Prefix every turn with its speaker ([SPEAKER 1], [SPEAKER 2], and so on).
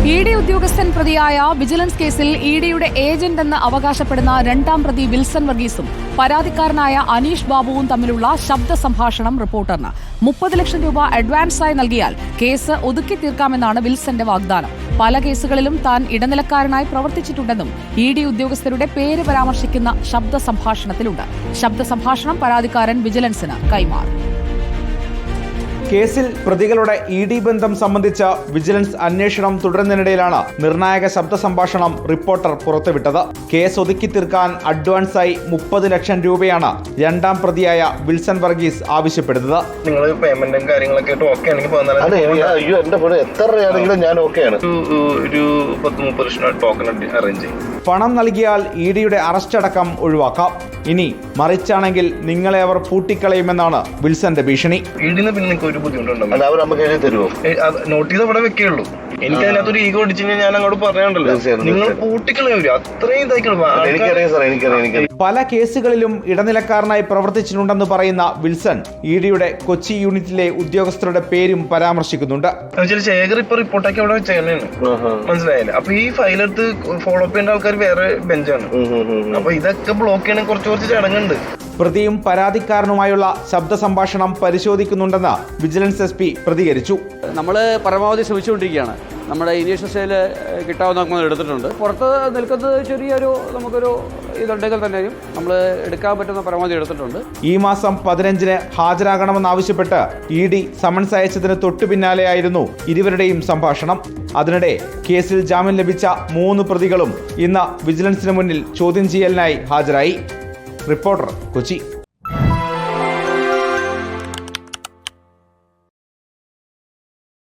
[SPEAKER 1] E D ഉദ്യോഗസ്ഥൻ പ്രതിയായ vigilance കേസിൽ ഇ ഡിയുടെ ഏജന്റ് എന്ന് അവകാശപ്പെടുന്ന രണ്ടാം പ്രതി വിൽസൺ വർഗീസും പരാതിക്കാരനായ അനീഷ് ബാബുവും തമ്മിലുള്ള ശബ്ദ സംഭാഷണം റിപ്പോർട്ടറിന്. മുപ്പത് ലക്ഷം രൂപ അഡ്വാൻസായി നൽകിയാൽ കേസ് ഒതുക്കി തീർക്കാമെന്നാണ് വിൽസന്റെ വാഗ്ദാനം. പല കേസുകളിലും താൻ ഇടനിലക്കാരനായി പ്രവർത്തിച്ചിട്ടുണ്ടെന്നും ഇ ഡി ഉദ്യോഗസ്ഥരുടെ പേര് പരാമർശിക്കുന്ന ശബ്ദ സംഭാഷണത്തിലുണ്ട്. ശബ്ദ സംഭാഷണം പരാതിക്കാരൻ വിജിലൻസിന് കൈമാറി.
[SPEAKER 2] കേസിൽ പ്രതികളുടെ ഇ ഡി ബന്ധം സംബന്ധിച്ച വിജിലൻസ് അന്വേഷണം തുടരുന്നതിനിടയിലാണ് നിർണായക ശബ്ദ സംഭാഷണം റിപ്പോർട്ടർ പുറത്തുവിട്ടത്. കേസ് ഒതുക്കി തീർക്കാൻ അഡ്വാൻസായി മുപ്പത് ലക്ഷം രൂപയാണ് രണ്ടാം പ്രതിയായ വിൽസൺ വർഗീസ് ആവശ്യപ്പെടുന്നത്.
[SPEAKER 3] നിങ്ങൾ പേയ്മെന്റും കാര്യങ്ങളൊക്കെ ആയിട്ട് ഓക്കെ ആണെങ്കിൽ
[SPEAKER 4] അതെ അയ്യോ എന്റെ ഫോൺ എത്ര രൂപയാണെങ്കിലും ഞാൻ ഓക്കെയാണ്
[SPEAKER 3] ഒരു ഒരു പത്ത് മുപ്പത് ലക്ഷം ടോക്കൺ അറേഞ്ച് ചെയ്യും.
[SPEAKER 2] പണം നൽകിയാൽ ഇ ഡിയുടെ അറസ്റ്റ് അടക്കം ഒഴിവാക്കാം. ഇനി മറിച്ചാണെങ്കിൽ നിങ്ങളെ അവർ പൂട്ടിക്കളയുമെന്നാണ് വിൽസന്റെ ഭീഷണി.
[SPEAKER 3] വീടിന് പിന്നെ നിങ്ങൾക്ക് ഒരു ബുദ്ധിമുട്ടുണ്ടോ
[SPEAKER 4] അത് അവർ നമുക്ക് എഴുതി തരുമോ
[SPEAKER 3] നോട്ടീസ് അവിടെ വെക്കേയുള്ളൂ എനിക്ക് അതിനകത്തൊരു ഈഗോ അടിച്ചു കഴിഞ്ഞാൽ ഞാൻ അങ്ങോട്ട് പറയാനുണ്ടല്ലോ നിങ്ങൾ. പൂട്ടിക്കളയൂല അത്രയും
[SPEAKER 4] എനിക്കറിയാം സാർ എനിക്കറിയാം എനിക്കറിയാം.
[SPEAKER 2] പല കേസുകളിലും ഇടനിലക്കാരനായി പ്രവർത്തിച്ചിട്ടുണ്ടെന്ന് പറയുന്ന വിൽസൺ ഇ ഡിയുടെ കൊച്ചി യൂണിറ്റിലെ ഉദ്യോഗസ്ഥരുടെ പേരും പരാമർശിക്കുന്നുണ്ട്.
[SPEAKER 3] ശേഖർ ഇപ്പൊ റിപ്പോർട്ടാക്കി അവിടെ
[SPEAKER 4] വെച്ചാണ്.
[SPEAKER 3] മനസ്സിലായില്ലേ? അപ്പൊ ഈ ഫയലെടുത്ത് ഫോളോ അപ്പ് ചെയ്യേണ്ട ആൾക്കാർ വേറെ ബെഞ്ചാണ്. അപ്പൊ ഇതൊക്കെ ബ്ലോക്ക് ചെയ്യണ കുറച്ച് കുറച്ച് ചടങ്ങുണ്ട്
[SPEAKER 2] പ്രതിയും പരാതിക്കാരനുമായുള്ള ശബ്ദ സംഭാഷണം പരിശോധിക്കുന്നുണ്ടെന്ന് വിജിലൻസ് എസ് പി പ്രതികരിച്ചു.
[SPEAKER 5] നമ്മൾ പരമാവധി ശ്രമിച്ചുകൊണ്ടിരിക്കുകയാണ്. നമ്മുടെ ഇനീഷ്യൽ സ്റ്റേജിൽ കിട്ടാവുന്ന നമ്മൾ എടുത്തിട്ടുണ്ട്. പുറത്ത് നിൽക്കുന്നത് ചെറിയൊരു നമുക്കൊരു ഇതുണ്ടെങ്കിൽ തന്നെയും നമ്മൾ എടുക്കാൻ പറ്റുന്ന പരമാവധി എടുത്തിട്ടുണ്ട്.
[SPEAKER 2] ഈ മാസം പതിനഞ്ചിന് ഹാജരാകണമെന്നാവശ്യപ്പെട്ട് ഇ ഡി സമൻസ് അയച്ചതിന് തൊട്ടു പിന്നാലെയായിരുന്നു ഇരുവരുടെയും സംഭാഷണം. അതിനിടെ കേസിൽ ജാമ്യം ലഭിച്ച മൂന്ന് പ്രതികളും ഇന്ന് വിജിലൻസിന് മുന്നിൽ ചോദ്യം ചെയ്യലിനായി ഹാജരായി. റിപ്പോർട്ടർ കൊച്ചി.